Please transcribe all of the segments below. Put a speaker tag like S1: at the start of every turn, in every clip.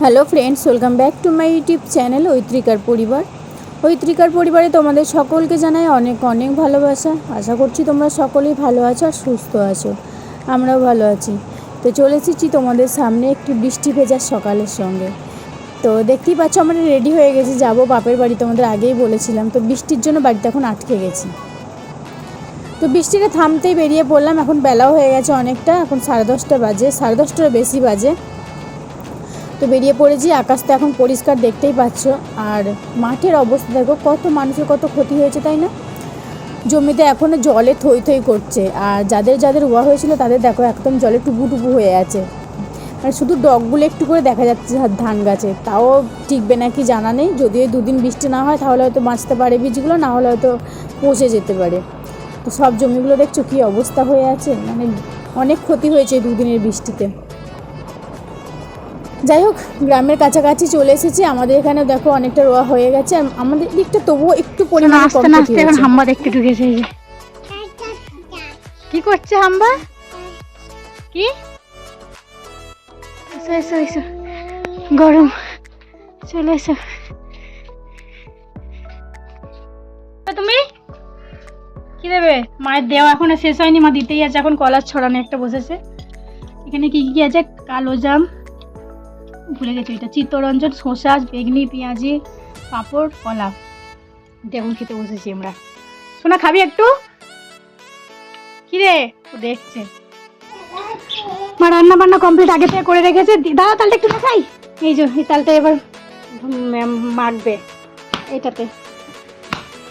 S1: Hello friends, welcome back to my YouTube channel ঐত্রিকার পরিবার। ঐত্রিকার পরিবারে তোমাদের সকলকে জানাই অনেক অনেক ভালোবাসা। আশা করছি তোমরা সকলেই ভালো আছো আর সুস্থ আছো। আমরাও ভালো আছি। তো চলে এসেছি তোমাদের সামনে একটি বৃষ্টি ভেজার সকালের সঙ্গে। তো দেখতেই পাচ্ছ আমরা রেডি হয়ে গেছি, যাব বাপের বাড়ি। তোমাদের আগেই বলেছিলাম, তো বৃষ্টির জন্য বাড়িতে এখন আটকে গেছি। তো বৃষ্টিটা থামতেই বেরিয়ে পড়লাম, এখন বেলাও হয়ে গেছে অনেকটা, এখন সাড়ে দশটা বাজে, সাড়ে দশটার বেশি বাজে। তো বেরিয়ে পড়েছি আকাশটা এখন পরিষ্কার দেখতেই পাচ্ছ। আর মাঠের অবস্থা দেখো, কত মানুষের কত ক্ষতি হয়েছে, তাই না? জমিতে এখনও জলে থই থই করছে, আর যাদের যাদের ওয়া হয়েছিল তাদের দেখো একদম জলে টুপু টুপু হয়ে আছে। মানে শুধু ডগগুলো একটু করে দেখা যাচ্ছে ধান গাছে, তাও টিকবে নাকি জানা নেই। যদি ওই দুদিন বৃষ্টি না হয় তাহলে হয়তো বাঁচতে পারে বীজগুলো, না হলে হয়তো পচে যেতে পারে। তো সব জমিগুলো দেখছ কী অবস্থা হয়ে আছে? মানে অনেক ক্ষতি হয়েছে দুদিনের বৃষ্টিতে। যাই হোক গ্রামের কাছাকাছি চলে এসেছি। আমাদের এখানে দেখো অনেকটা রোয়া হয়ে গেছে। আর আমাদের দিকটা তবুও একটু পরিমাণে
S2: আস্তে আস্তে এখন হাম্বা দেখতে ঢুকেছে কি করছে হাম্বা? কি? এসো এসো এসো। গরম। চলে এসো। তুমি? কি দেবে? মায়ের দেওয়া এখনও শেষ হয়নি মা দিতেই আছে এখন কলার ছড়ানো একটা বসেছে। এখানে কি কি আছে? কালো জাম। ভুলে গেছি এটা। চিত্তরঞ্জন, শসা, বেগনি, পেঁয়াজি, পাঁপড়, কলা। দেখুন খেতে বসেছি আমরা। সোনা, খাবি একটু? কি রে দেখছে। মা রান্না বান্না কমপ্লিট আগে থেকে করে রেখেছে। দাদা তালটা একটু দেখাই। এই যে, এই তালটা এবার মাখবে এটাতে।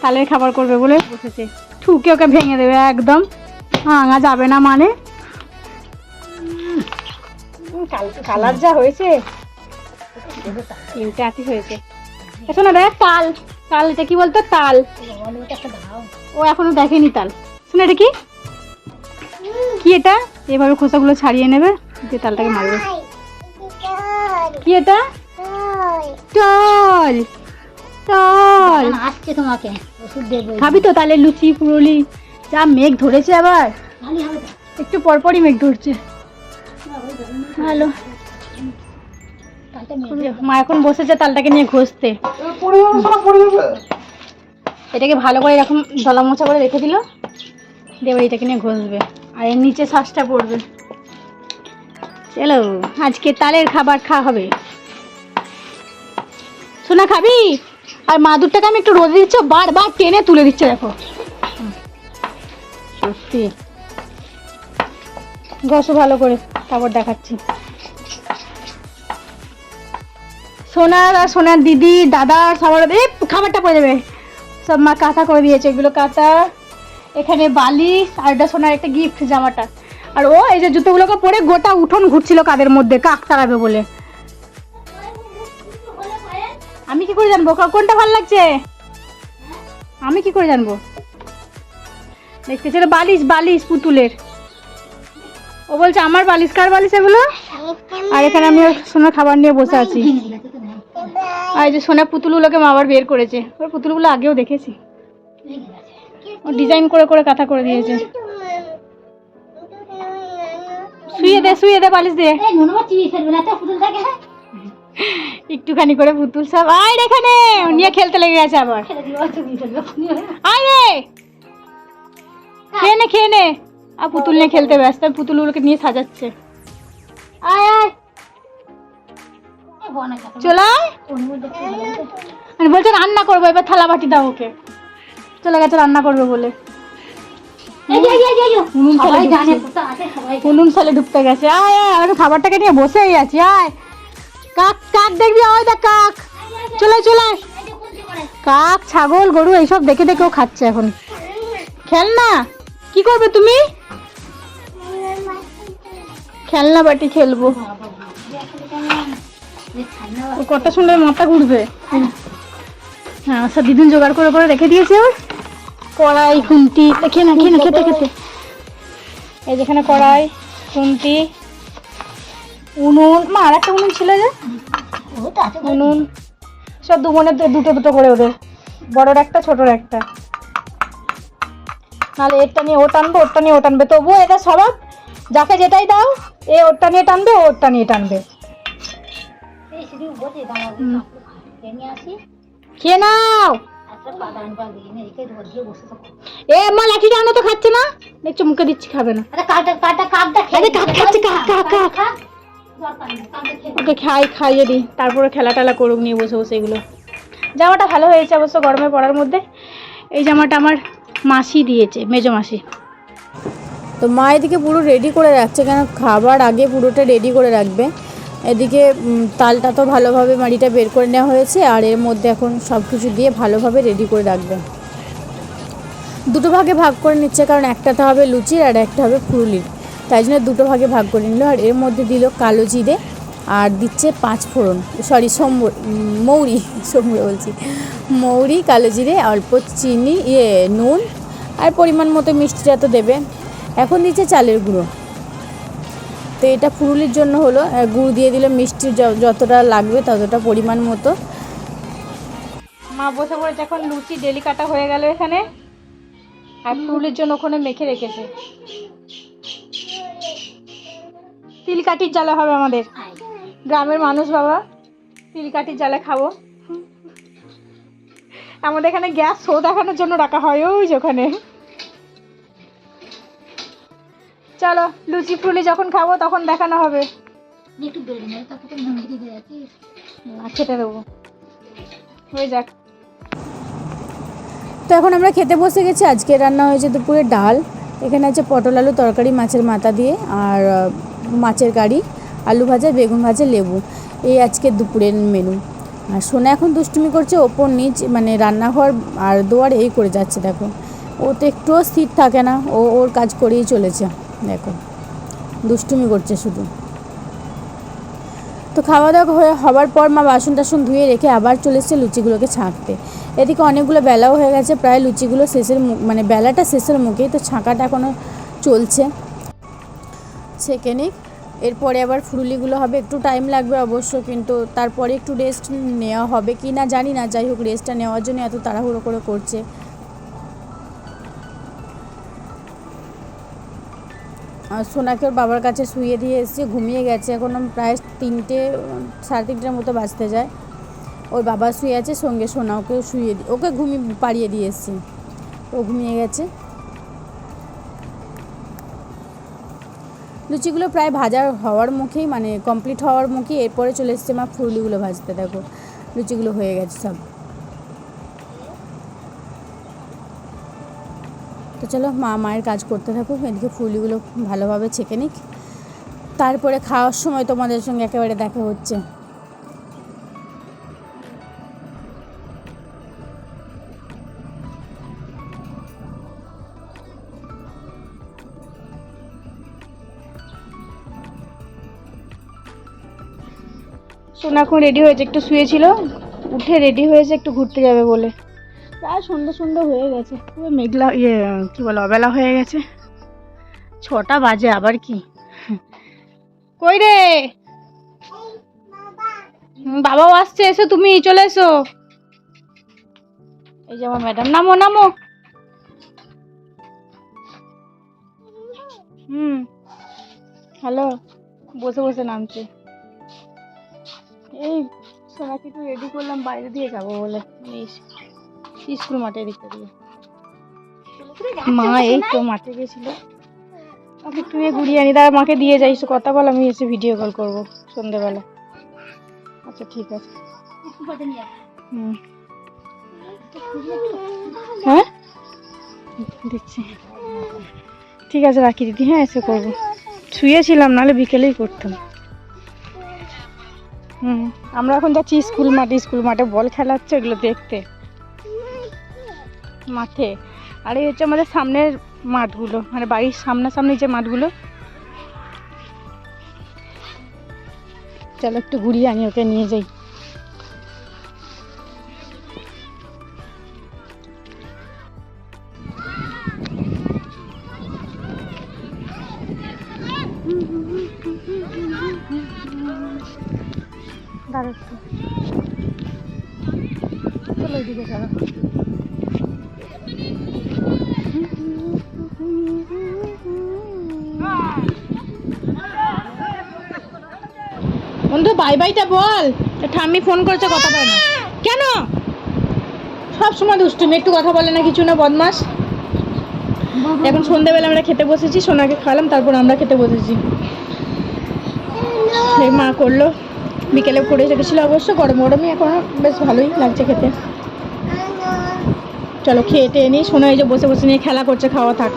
S2: তালের খাবার করবে বলে বসেছে। ঠুকে ওকে ভেঙে দেবে একদম। ভাঙা যাবে না মানে। কালার যা হয়েছে। তিনটে আটি হয়েছে। শোনো দেখ তাল। তাল এটা কি বলতো? তাল। ও এখনও দেখেনি তাল। শোনো এটা কি? কি এটা? এভাবে খোসাগুলো ছাড়িয়ে নেবে দিয়ে তালটাকে মারবে। কি এটা? টল। টল।
S3: আসছে তোমাকে ওষুধ দেবো
S2: খাবি তো তাহলে লুচি পুরলি। যা মেঘ ধরেছে আবার। একটু পরপরই মেঘ ধরছে। ভালো। মা এখন বসেছে তালটাকে নিয়ে ঘষতে। এটাকে ভালো করে এরকম দলা মোচা করে রেখে দিল। দেবে এটাকে নিয়ে ঘষবে। আর এর নিচে শ্বাসটা পড়বে। চলো, আজকে তালের খাবার খাওয়া হবে। সোনা, খাবি? আর মাদুরটাকে আমি একটু রোদে দিচ্ছ বারবার টেনে তুলে দিচ্ছে, দেখো। সত্যি। ঘষো ভালো করে, তারপর দেখাচ্ছি। সোনার আর সোনার দিদি, দাদা সবার এ খাবারটা পড়ে যাবে। সব মা কাঁথা করে দিয়েছে, এগুলো কাঁথা, এখানে বালিশ, আর এটা সোনার একটা গিফট জামাটা। আর ও, এই যে জুতোগুলোকে পরে গোটা উঠোন ঘুরছিল কাদের মধ্যে, কাক তাড়াবে বলে। আমি কি করে জানব? কোনটা ভালো লাগছে? আমি কি করে জানব? দেখতে ছিল বালিশ বালিশ পুতুলের। ও বলছে, আমার বালিশ, কার বালিশ এগুলো? আর এখানে আমি সোনার খাবার নিয়ে বসে আছি। আর এই যে সোনার পুতুলগুলোকে মা আবার বের করেছে। ওর পুতুলগুলো আগেও দেখেছি। ও ডিজাইন করে করে কাঁথা করে দিয়েছে। শুয়ে দে শুয়ে দে
S3: না তো পুতুল
S2: একটুখানি করে পুতুল সব আয় এখানে। নিয়ে খেলতে লেগে গেছে আবার।
S3: ফেলবে
S2: আয় রে। খেয়ে নে খেয়ে নে। আর পুতুল নিয়ে খেলতে ব্যস্ত পুতুলগুলোকে নিয়ে সাজাচ্ছে। আয় আয়। চলে আয় মানে বলছে রান্না করব এবার থালা বাটি দাও ওকে চলে গেছে রান্না করবে বলে উনুন সালে ঢুকতে গেছে আয় আয় আমি খাবারটাকে নিয়ে বসেই আছি আয় কাক কাক দেখবি ওই দেখ কাক চলে চলে। কাক ছাগল গরু এইসব দেখে দেখে ও খাচ্ছে এখন খেলনা কি করবে তুমি খেলনা বাটি খেলব ও কত সুন্দর মাথা ঘুরবে। হ্যাঁ সব দিদিন জোগাড় করে করে রেখে দিয়েছে ওর? কড়াই খুন্তি দেখে না খেয়ে না খেতে খেতে। এই যেখানে কড়াই খুন্তি উনুন। মা আর একটা উনুন ছিল যে? উনুন। সব দু দু- দুটো দুটো করে ওদের। বড়র একটা ছোটর একটা। নাহলে এরটা নিয়ে ও টানবে ওরটা নিয়ে ও টানবে তবুও এটা স্বভাব যাকে যেটাই দাও এ ওরটা নিয়ে টানবে ওরটা নিয়ে টানবে
S3: এই সিঁড়ি বসে দাঁড়াবো
S2: হুম।
S3: খেয়ে
S2: নাও। এ মা তো খাচ্ছে না। দেখছ মুখে দিচ্ছি খাবে না। ওকে খাই খাইয়ে দিই। তারপরে খেলা টেলা করুক নিয়ে বসে বসে এগুলো। জামাটা ভালো হয়েছে অবশ্য গরমে পড়ার মধ্যে। এই জামাটা আমার মাসি দিয়েছে মেজো মাসি।
S1: তো মা এদিকে পুরো রেডি করে রাখছে কেন খাবার আগে পুরোটা রেডি করে রাখবে। এদিকে তালটা তো ভালোভাবে মাড়িটা বের করে নেওয়া হয়েছে, আর এর মধ্যে এখন সব কিছু দিয়ে ভালোভাবে রেডি করে রাখবে। দুটো ভাগে ভাগ করে নিচ্ছে, কারণ একটাতে হবে লুচির আর একটা হবে ফুরুলির। তাই জন্য দুটো ভাগে ভাগ করে নিল, আর এর মধ্যে দিল কালো জিরে, আর দিচ্ছে পাঁচ ফোড়ন। সরি সোমর মৌরি সোমরে বলছি। মৌরি, কালো জিরে, অল্প চিনি ইয়ে নুন, আর পরিমাণ মতো মিষ্টিটা তো দেবে। এখন দিচ্ছে চালের গুঁড়ো। তো এটা ফুরুলির জন্য হলো গুড় দিয়ে দিলে মিষ্টি যতটা লাগবে ততটা পরিমাণ মতো।
S2: মা বসে পড়েছে এখন, লুচি, ডেলি কাটা হয়ে গেল এখানে। আর ফুলের জন্য ওখানে মেখে রেখেছে। তিল কাঠির জ্বালা হবে আমাদের। গ্রামের মানুষ বাবা তিল কাঠির জ্বালা খাব। আমাদের এখানে গ্যাস শো দেখানোর জন্য রাখা হয়, ওই যে ওখানে। চলো লুচি ফুলি যখন খাব তখন দেখানো হবে।
S3: একটু বেড়ে নেবে তারপর তো মুখে দিয়ে যাচ্ছিস
S2: না খেতে দেবো। হয়ে যাক।
S1: তো এখন আমরা খেতে বসে গেছি। আজকে রান্না হয়েছে দুপুরে ডাল। এখানে আছে পটল আলু তরকারি মাছের মাথা দিয়ে আর মাছের কারি আলু ভাজা বেগুন ভাজা লেবু। এই আজকে দুপুরের মেনু আর সোনা এখন দুষ্টুমি করছে ওপর নিচ মানে রান্নাঘর আর দোয়ার এই করে যাচ্ছে দেখো। ও তো একটুও স্থির থাকে না। ও ওর কাজ করেই চলেছে। দেখো, দুষ্টুমি করছে শুধু। তো খাওয়া দাওয়া হয়ে হওয়ার পর মা বাসন টাসন ধুয়ে রেখে আবার চলে এসেছে লুচিগুলোকে ছাঁকতে। এদিকে অনেকগুলো বেলাও হয়ে গেছে, প্রায় লুচিগুলো শেষের মানে বেলাটা শেষের মুখেই তো ছাঁকাটা এখনও চলছে। ছেঁকে নিক, এরপরে আবার ফুরুলিগুলো হবে, একটু টাইম লাগবে অবশ্য, কিন্তু তারপরে একটু রেস্ট নেওয়া হবে কি না জানি না, যাই হোক রেস্টটা নেওয়ার জন্য এত তাড়াহুড়ো করে করছে। সোনাকে ওর বাবার কাছে শুয়ে দিয়ে এসেছে, ঘুমিয়ে গেছে। এখন প্রায় তিনটে, সাড়ে তিনটের মতো বাজতে যায়। ওর বাবা শুয়ে আছে, সঙ্গে সোনা ওকে শুয়ে ওকে ঘুমিয়ে পাড়িয়ে দিয়ে এসেছি। ও ঘুমিয়ে গেছে। লুচিগুলো প্রায় ভাজা হওয়ার মুখেই মানে কমপ্লিট হওয়ার মুখেই, এরপরে চলে এসছে মা ফুরুলিগুলো ভাজতে, দেখো। লুচিগুলো হয়ে গেছে সব। তো চলো মা মায়ের কাজ করতে থাকুক, এদিকে ফুলগুলো ভালোভাবে ছেঁকে নিক। তারপরে খাওয়ার সময় তোমাদের সঙ্গে একেবারে দেখা হচ্ছে।
S2: সোনা এখন রেডি হয়েছে, একটু শুয়েছিল, উঠে রেডি হয়েছে, একটু ঘুরতে যাবে বলে। প্রায় সন্ধ্যে সন্ধ্যে হয়ে গেছে। পুরো মেঘলা ইয়ে কি বলে, অবেলা হয়ে গেছে। ছটা বাজে আবার কি? কই রে? বাবাও আসছে, এসো তুমি, চলে এসো। এই যে আমার ম্যাডাম, নামো নামো। হুম, হ্যালো, বসে বসে নামছে। এই সোনাকে একটু রেডি করলাম, বাইরে দিয়ে যাব বলে। স্কুল মাঠে দিকে দিয়ে মা এই তো মাঠে গেছিল। একটু নিয়ে ঘুরিয়ে আনি তার মাকে দিয়ে যাই সে কথা বল আমি এসে ভিডিও কল করব সন্ধেবেলা। আচ্ছা ঠিক আছে। হুম। হ্যাঁ? দিচ্ছি ঠিক আছে রাখি দিদি হ্যাঁ এসে করব। শুয়েছিলাম নাহলে বিকেলেই করতাম। হুম আমরা এখন যাচ্ছি স্কুল মাঠে স্কুল মাঠে বল খেলা হচ্ছে ওগুলো দেখতে। মাঠে। আর এই হচ্ছে আমাদের সামনের মাঠগুলো মানে বাড়ির সামনাসামনি যে মাঠগুলো। চলো একটু ঘুরিয়ে আমি ওকে নিয়ে যাই। দাঁড়াচ্ছি চলো এদিকে চলো। অন্ত বাই বাইটা বল। ঠাম্মি ফোন করেছে, কথা বলে কেন? সব সময় দুষ্টুমি, একটু কথা বলে না, কিছু না, বদমাস। এখন সন্ধ্যেবেলা আমরা খেতে বসেছি, সোনাকে খাওয়ালাম, তারপর আমরা খেতে বসেছি। মা করল, বিকেলে করে রেখেছিল অবশ্য, গরম গরমই এখন বেশ ভালোই লাগছে খেতে। চলো, খেয়ে টেয়ে নিই, সোনা এই যে বসে বসে নিয়ে খেলা করছে, খাওয়া থাক।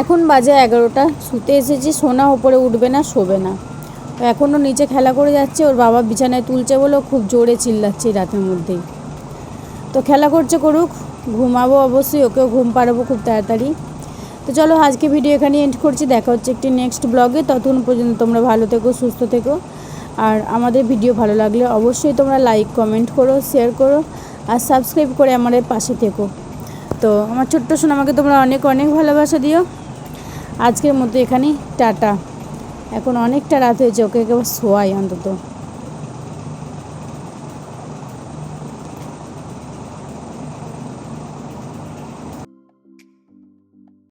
S1: এখন বাজে এগারোটা। শুতে এসেছি, সোনা ওপরে উঠবে না, শোবে না। এখনও নিচে খেলা করে যাচ্ছে, ওর বাবা বিছানায় তুলছে বলে খুব জোরে চিল্লাচ্ছে রাতের মধ্যেই। তো খেলা করছে করুক, ঘুমাবো অবশ্যই, ওকেও ঘুম পাড়াবো খুব তাড়াতাড়ি। তো চলো আজকে ভিডিও এখানে এন্ড করছি, দেখা হচ্ছে একটি নেক্সট ব্লগে ততক্ষণ পর্যন্ত তোমরা ভালো থেকো, সুস্থ থেকো। আর আমাদের ভিডিও ভালো লাগলে অবশ্যই তোমরা লাইক কমেন্ট করো শেয়ার করো, আর সাবস্ক্রাইব করে আমাদের পাশে থেকো। তো আমার ছোট্ট সোনামাকে তোমরা অনেক অনেক ভালোবাসা দিও। আজকের মতো এখানেই টাটা। এখন অনেকটা রাত হয়েছে ওকে কেউ শোয়াই অন্তত।